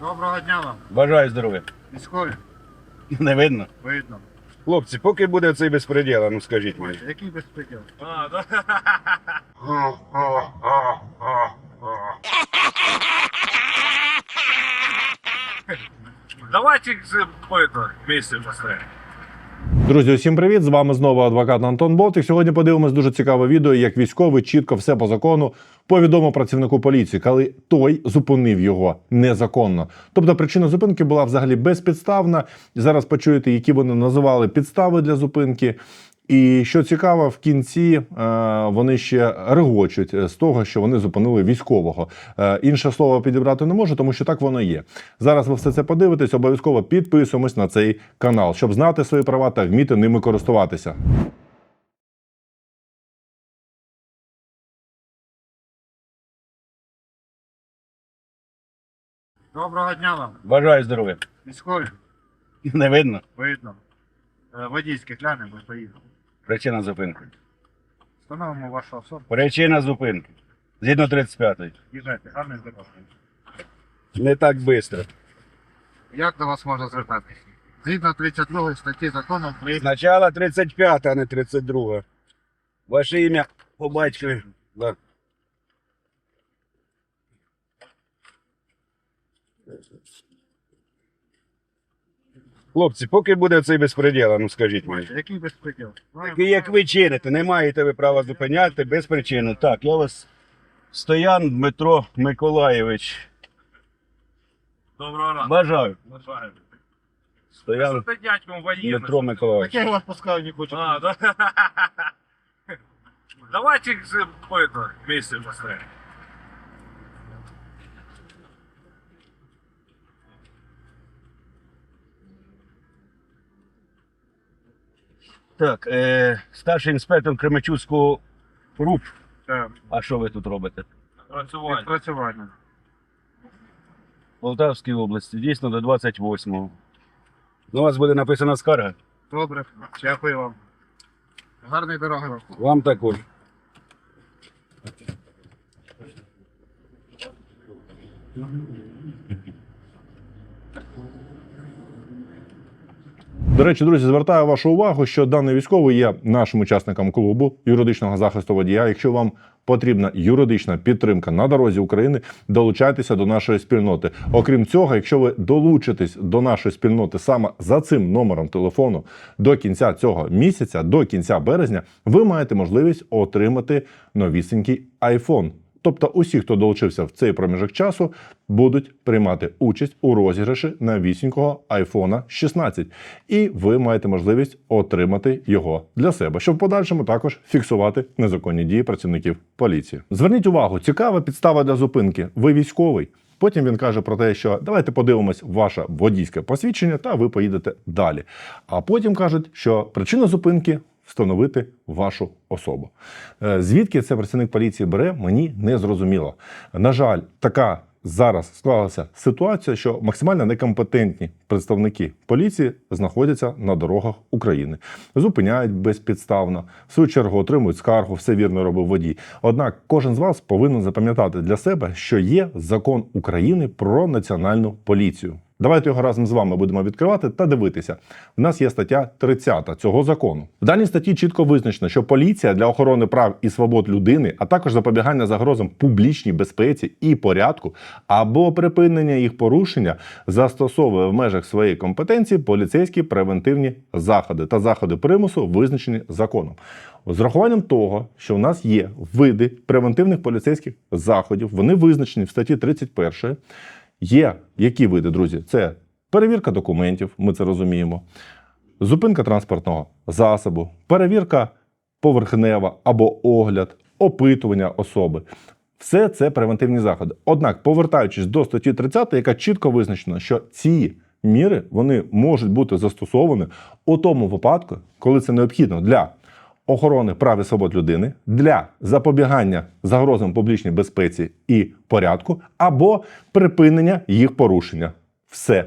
Доброго дня вам, Бажаю здоров'я. військові, Не видно. видно. Хлопці, поки буде цей безпреділ, ну скажіть мені. Який безпреділ? А, да. Давайте э, это, вместе поставим. Друзі, усім привіт! З вами знову адвокат Антон Болтик. Сьогодні подивимось дуже цікаве відео, як військовий чітко все по закону повідомив працівнику поліції, коли той зупинив його незаконно. Тобто причина зупинки була взагалі безпідставна. Зараз почуєте, які вони називали підстави для зупинки. І що цікаво, в кінці е, вони ще регочуть з того, що вони зупинили військового. Е, інше слово підібрати не можу, тому що так воно є. Зараз ви все це подивитесь. Обов'язково підписуємось на цей канал, щоб знати свої права та вміти ними користуватися. Доброго дня вам, Бажаю здоров'я. військові, Не видно. видно. Е, Водійське глянемо, ви поїхали. Причина зупинки. Встановимо вашу особу, Причина зупинки. Згідно 35-ї. їжджайте, гарний здоров'я. Не так швидко. Як до вас можна звертатися? Згідно 32 статті закону України. Спочатку 35, а не 32. Ваше ім'я по батькові. Да. Хлопці, поки буде цей безпреділ, ну скажіть мені. Який безпреділ? І як ви чините, не маєте ви права зупиняти без причини. Так, я вас Стоян Дмитро Миколаєвич. Доброго ранку. Бажаю. Бажаю. Стоян Це дядьком воєнним. Дмитро Миколаєвич. Так я вас пускаю, не хочу. А, да. Давайте э, это, вместе поставим. Так, е, старший інспектор Кременчуцького РУП. Так, А що ви тут робите? Працювання. відпрацювання. Полтавській області, дійсно до 28-го. Ну, у вас буде написана скарга. Добре, дякую вам. Гарної дороги вам. Вам також. До речі, друзі, звертаю вашу увагу, що даний військовий є нашим учасником клубу юридичного захисту водія. Якщо вам потрібна юридична підтримка на дорозі України, долучайтеся до нашої спільноти. Окрім цього, якщо ви долучитесь до нашої спільноти саме за цим номером телефону до кінця цього місяця, до кінця березня, ви маєте можливість отримати новісінький iPhone. Тобто, усі, хто долучився в цей проміжок часу, будуть приймати участь у розіграші новісінького iPhone 16. І ви маєте можливість отримати його для себе, щоб в подальшому також фіксувати незаконні дії працівників поліції. Зверніть увагу, цікава підстава для зупинки. Ви військовий. Потім він каже про те, що давайте подивимось ваше водійське посвідчення, та ви поїдете далі. А потім кажуть, що причина зупинки встановити вашу особу. Е, Звідки це працівник поліції бере, мені не зрозуміло. На жаль, така зараз склалася ситуація, що максимально некомпетентні представники поліції знаходяться на дорогах України, зупиняють безпідставно, в свою чергу отримують скаргу, все вірно робив водій. Однак кожен з вас повинен запам'ятати для себе, що є закон України про національну поліцію. Давайте його разом з вами будемо відкривати та дивитися. У нас є стаття 30 цього закону. В даній статті чітко визначено, що поліція для охорони прав і свобод людини, а також запобігання загрозам публічній безпеці і порядку або припинення їх порушення застосовує в межах своєї компетенції поліцейські превентивні заходи та заходи примусу, визначені законом. З рахуванням того, що у нас є види превентивних поліцейських заходів, вони визначені в статті 31. Є які види, друзі? Це перевірка документів, ми це розуміємо, зупинка транспортного засобу, перевірка поверхнева або огляд, опитування особи. Все це превентивні заходи. Однак, повертаючись до статті 30, яка чітко визначена, що ці міри вони можуть бути застосовані у тому випадку, коли це необхідно для охорони прав і свобод людини, для запобігання загрозам публічній безпеці і порядку, або припинення їх порушення. Все.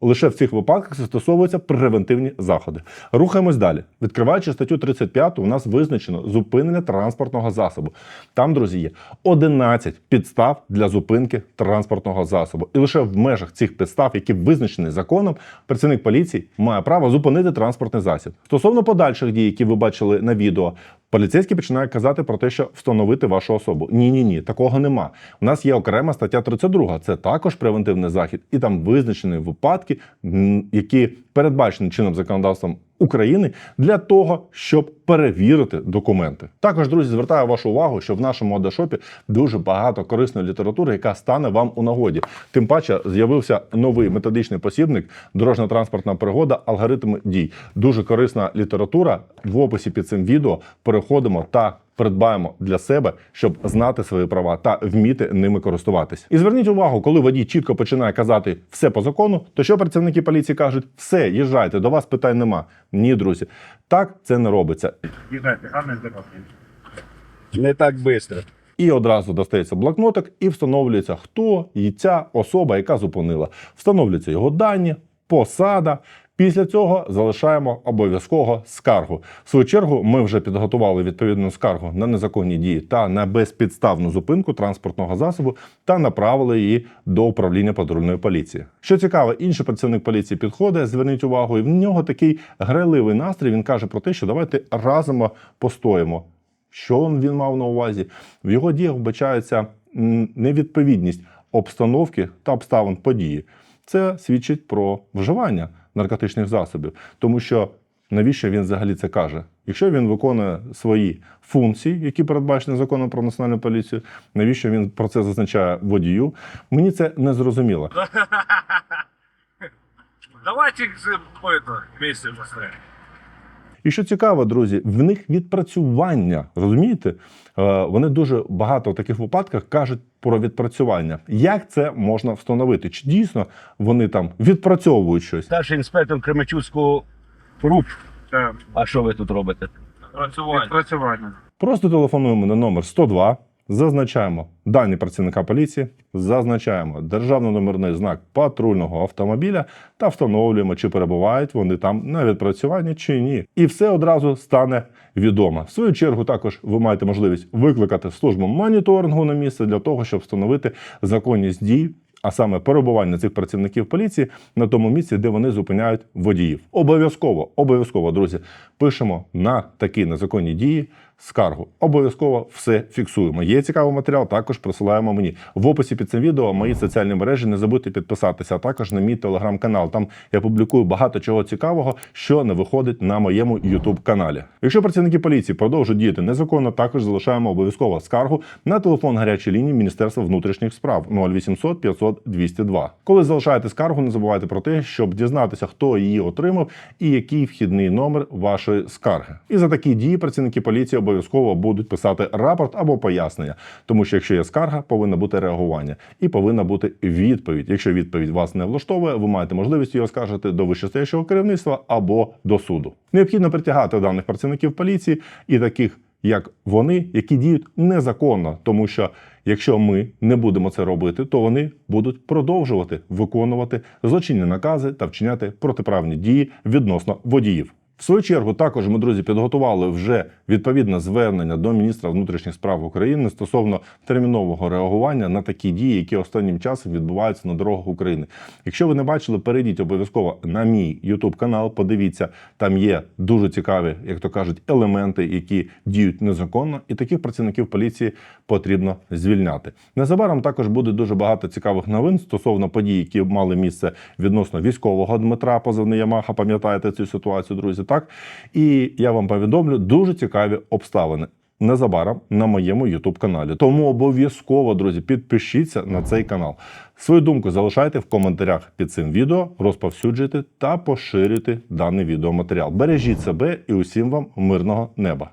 Лише в цих випадках застосовуються превентивні заходи. Рухаємось далі. Відкриваючи статтю 35, у нас визначено зупинення транспортного засобу. Там, друзі, є 11 підстав для зупинки транспортного засобу. І лише в межах цих підстав, які визначені законом, працівник поліції має право зупинити транспортний засіб. Стосовно подальших дій, які ви бачили на відео, поліцейський починає казати про те, що встановити вашу особу. Ні, ні, ні, такого нема. У нас є окрема стаття 32, Це також превентивний захід, і там визначені випадки, які передбачені чином законодавством України для того, щоб перевірити документи. Також, друзі, звертаю вашу увагу, що в нашому адашопі дуже багато корисної літератури, яка стане вам у нагоді. Тим паче з'явився новий методичний посібник дорожньо-транспортна пригода, алгоритми дій. Дуже корисна література. В описі під цим відео переходимо та придбаємо для себе, щоб знати свої права та вміти ними користуватись. І зверніть увагу, коли водій чітко починає казати все по закону, то що працівники поліції кажуть: все, їжджайте, до вас питань нема. Ні, друзі, так це не робиться. Їжджайте, гарний здоров'я. Не так швидко. І одразу достається блокнотик і встановлюється, хто і ця особа, яка зупинила. Встановлюються його дані, посада. Після цього залишаємо обов'язково скаргу. В свою чергу ми вже підготували відповідну скаргу на незаконні дії та на безпідставну зупинку транспортного засобу та направили її до управління патрульної поліції. Що цікаво, інший працівник поліції підходить, зверніть увагу, і в нього такий грайливий настрій. Він каже про те, що давайте разом постоїмо. Що він мав на увазі? В його діях вбачається невідповідність обстановки та обставин події Це свідчить про вживання наркотичних засобів, тому що навіщо він взагалі це каже? Якщо він виконує свої функції, які передбачені законом про національну поліцію, навіщо він про це зазначає водію? Мені це не зрозуміло. Давайте э, это, вместе быстрее. І що цікаво, друзі, в них відпрацювання, розумієте? Е, Вони дуже багато в таких випадках кажуть про відпрацювання. Як це можна встановити? Чи дійсно вони там відпрацьовують щось? Старший інспектор Кременчуцького РУП. А що ви тут робите? Відпрацювання. Просто телефонуємо на номер 102, зазначаємо дані працівника поліції, зазначаємо державний номерний знак патрульного автомобіля та встановлюємо, чи перебувають вони там на відпрацюванні чи ні. І все одразу стане відомо. В свою чергу, також ви маєте можливість викликати службу моніторингу на місце для того, щоб встановити законність дій. А саме перебування цих працівників поліції на тому місці, де вони зупиняють водіїв. Обов'язково, обов'язково, друзі, пишемо на такі незаконні дії скаргу. Обов'язково все фіксуємо. Є цікавий матеріал, також присилаємо мені. В описі під цим відео мої соціальні мережі. Не забудьте підписатися, а також на мій телеграм-канал. Там я публікую багато чого цікавого, що не виходить на моєму youtube каналі. Якщо працівники поліції продовжують діяти незаконно, також залишаємо обов'язково скаргу на телефон гарячої лінії Міністерства внутрішніх справ 0800 500 202. Коли залишаєте скаргу, не забувайте про те, щоб дізнатися, хто її отримав і який вхідний номер вашої скарги. І за такі дії працівники поліції обов'язково будуть писати рапорт або пояснення, тому що якщо є скарга, повинно бути реагування і повинна бути відповідь. Якщо відповідь вас не влаштовує, ви маєте можливість її оскаржити до вищестоящого керівництва або до суду. Необхідно притягати даних працівників поліції і таких. Як вони, які діють незаконно, тому що якщо ми не будемо це робити, то вони будуть продовжувати виконувати злочинні накази та вчиняти протиправні дії відносно водіїв. В свою чергу, також ми, друзі, підготували вже відповідне звернення до міністра внутрішніх справ України стосовно термінового реагування на такі дії, які останнім часом відбуваються на дорогах України. Якщо ви не бачили, перейдіть обов'язково на мій YouTube канал. Подивіться, там є дуже цікаві, як то кажуть, елементи, які діють незаконно, і таких працівників поліції потрібно звільняти. Незабаром також буде дуже багато цікавих новин стосовно подій, які мали місце відносно військового Дмитра позивний Ямаха. Пам'ятаєте цю ситуацію, друзі? Так і я вам повідомлю дуже цікаві обставини. Незабаром на моєму youtube каналі. Тому обов'язково, друзі, підпишіться на цей канал. Свою думку залишайте в коментарях під цим відео, розповсюджуйте та поширюйте даний відеоматеріал. Бережіть себе і усім вам мирного неба.